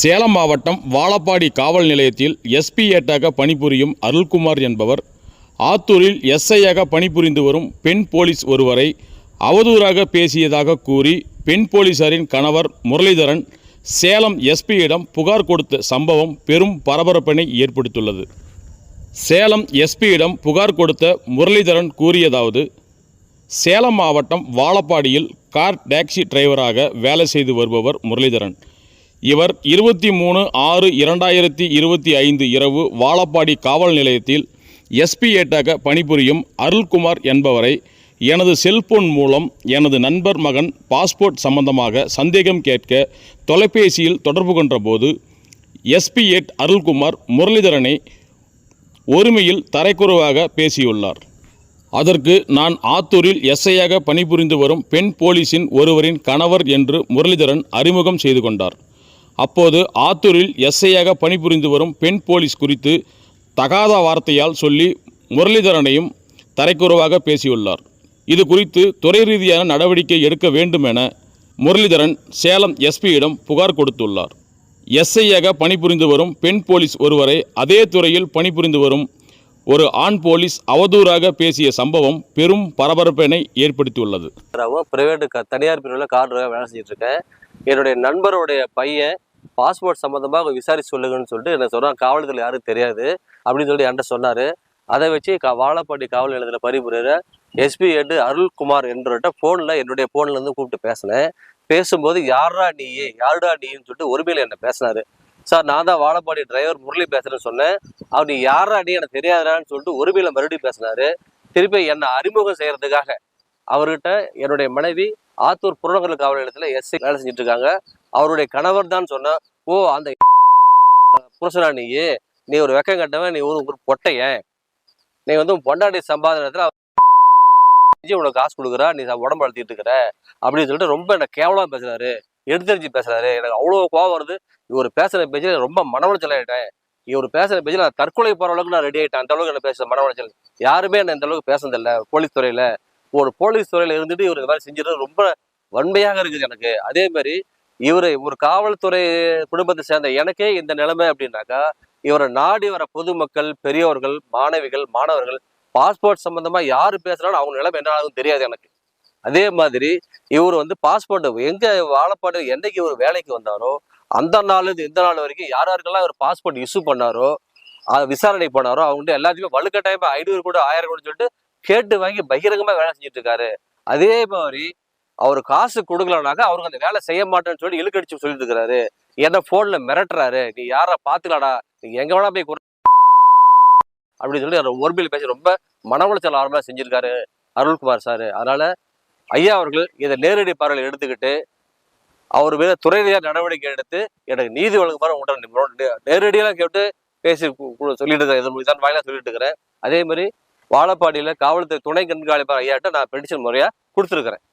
சேலம் மாவட்டம் வாழப்பாடி காவல் நிலையத்தில் எஸ்பி ஏட்டாக பணிபுரியும் அருள்குமார் என்பவர் ஆத்தூரில் எஸ்ஐயாக பணிபுரிந்து வரும் பெண் போலீஸ் ஒருவரை அவதூறாக பேசியதாக கூறி பெண் போலீசாரின் கணவர் முரளிதரன் சேலம் எஸ்பியிடம் புகார் கொடுத்த சம்பவம் பெரும் பரபரப்பினை ஏற்படுத்தியுள்ளது. சேலம் எஸ்பியிடம் புகார் கொடுத்த முரளிதரன் கூறியதாவது சேலம் மாவட்டம் வாழப்பாடியில் கார் டாக்ஸி டிரைவராக வேலை செய்து வருபவர் முரளிதரன். இவர் இருபத்தி மூணு ஆறு இரண்டாயிரத்தி இருபத்தி ஐந்து இரவு வாழப்பாடி காவல் நிலையத்தில் எஸ்பி ஏட்டாக பணிபுரியும் அருள்குமார் என்பவரை எனது செல்போன் மூலம் எனது நண்பர் மகன் பாஸ்போர்ட் சம்பந்தமாக சந்தேகம் கேட்க தொலைபேசியில் தொடர்பு கொண்டபோது எஸ்பி அருள்குமார் முரளிதரனை ஒருமையில் தரைக்குறைவாக பேசியுள்ளார். அதற்கு நான் ஆத்தூரில் எஸ்ஐயாக பணிபுரிந்து வரும் பெண் போலீஸின் ஒருவரின் கணவர் என்று முரளிதரன் அறிமுகம் செய்து கொண்டார். அப்போது ஆத்தூரில் எஸ்ஐயாக பணிபுரிந்து வரும் பெண் போலீஸ் குறித்து தகாத வார்த்தையால் சொல்லி முரளிதரனையும் தரைக்குறவாக பேசியுள்ளார். இது குறித்து துறை ரீதியான நடவடிக்கை எடுக்க வேண்டும் என முரளிதரன் சேலம் எஸ்பியிடம் புகார் கொடுத்துள்ளார். எஸ்ஐயாக பணிபுரிந்து வரும் பெண் போலீஸ் ஒருவரை அதே துறையில் பணிபுரிந்து வரும் ஒரு ஆண் போலீஸ் அவதூறாக பேசிய சம்பவம் பெரும் பரபரப்பினை ஏற்படுத்தியுள்ளது. பிரைவேட் தனியார் பிரிவில் கார் வேலை செஞ்சுட்டு இருக்கேன் என்னுடைய நண்பருடைய பையன் பாஸ்போர்ட் சம்மந்தமாக விசாரிச்சு சொல்லுங்கன்னு சொல்லிட்டு என்ன சொன்னாங்க காவலத்தில் யாரும் தெரியாது அப்படின்னு சொல்லி என்கிட்ட சொன்னார். அதை வச்சு கா வாழப்பாடி காவல் நிலையத்தில் பரிபுரிகிற எஸ்பி என்று அருள்குமார் என்றவர்கிட்ட ஃபோனில் என்னுடைய ஃபோன்லேருந்து கூப்பிட்டு பேசினேன். பேசும்போது யாரா நீ? யாருடா நீன்னு சொல்லிட்டு ஒருமையில் என்ன பேசினாரு. சார் நான் தான் வாழப்பாடி டிரைவர் முரளி பேசுகிறேன்னு சொன்னேன். அவர் நீ யாரா நீ? எனக்கு தெரியாதான்னு சொல்லிட்டு ஒருமையில் மறுபடியும் பேசினாரு. திருப்பி என்னை அறிமுகம் செய்கிறதுக்காக அவர்கிட்ட என்னுடைய மனைவி ஆத்தூர் புறநகர் காவல் நிலையத்தில் எஸ்ஐ வேலை செஞ்சுட்டு இருக்காங்க அவருடைய கணவர் தான் சொன்னா ஓ அந்த புருஷனா நீ? நீ ஒரு வெக்கம் கட்டவன் நீ ஒரு ஒரு பொட்டையன் நீ வந்து உன் பொண்டாட்டி சம்பாதனத்துல செஞ்சு உனக்கு காசு கொடுக்குறா நீ உடம்பு வளர்த்திட்டு இருக்கிற அப்படின்னு சொல்லிட்டு ரொம்ப என்ன கேவலமா பேசுறாரு. எடுத்தறிஞ்சு பேசுறாரு. எனக்கு அவ்வளோ கோவம் வருது. இவர் பேசுற பேச்சில் ரொம்ப மனவளச்சல் ஆயிட்டேன். இவர் பேசுற பேச்சில் நான் தற்கொலை போற அளவுக்கு நான் ரெடி ஆயிட்டேன். அந்த அளவுக்கு என்ன பேசுற மனவளச்சல் யாருமே என்ன இந்த அளவுக்கு பேசுனதில்லை. போலீஸ் துறையில ஒரு போலீஸ் துறையில இருந்துட்டு இவர் இந்த மாதிரி ரொம்ப வன்மையாக இருக்குது எனக்கு. அதே மாதிரி இவர் ஒரு காவல்துறை குடும்பத்தை சேர்ந்த எனக்கே இந்த நிலைமை அப்படின்னாக்கா இவரை நாடி வர பொதுமக்கள் பெரியவர்கள் மாணவிகள் மாணவர்கள் பாஸ்போர்ட் சம்பந்தமா யாரு பேசுறாலும் அவங்க நிலைமை என்ன ஆகுதுன்னு தெரியாது எனக்கு. அதே மாதிரி இவர் வந்து பாஸ்போர்ட் எங்க வாழப்பாடு என்னைக்கு இவர் வேலைக்கு வந்தாரோ அந்த நாள் இந்த நாள் வரைக்கும் யார் யாருக்கெல்லாம் இவர் பாஸ்போர்ட் இஷ்யூ பண்ணாரோ விசாரணை பண்ணாரோ அவங்க எல்லாத்தையுமே வலுக்கட்டாயமா ஐநூறு கூட ஆயிரம் கூட சொல்லிட்டு கேட்டு வாங்கி பகிரங்கமாக வேலை செஞ்சுட்டு இருக்காரு அதே மாதிரி அவர் காசு கொடுக்கலனாக்கா அவருக்கு அந்த வேலை செய்ய மாட்டேன்னு சொல்லி இழுக்கடிச்சு சொல்லிட்டு இருக்கிறாரு என்ன போன்ல மிரட்டுறாரு. நீ யார பாத்துக்கலாடா? நீ எங்க வேணா போய் அப்படின்னு சொல்லி அவர் ஒருமையில் பேசி ரொம்ப மன உளைச்சல் ஆரம்பமாக செஞ்சிருக்காரு அருள்குமார் சார். அதனால ஐயா அவர்கள் இதை நேரடி பார்வையில் எடுத்துக்கிட்டு அவர் மீது துறை ரீதியாக நடவடிக்கை எடுத்து எனக்கு நீதி வழங்குமாறு உடனே நேரடியெல்லாம் கேட்டு பேசி சொல்லிட்டு இருக்கிறேன் இதன் இதன் வாயிலாக சொல்லிட்டு இருக்கிறேன். அதே மாதிரி வாழப்பாடியில் காவல்துறை துணை கண்காணிப்பாளர் ஐயாட்ட நான் பெட்டிஷன் முறையாக கொடுத்துருக்குறேன்.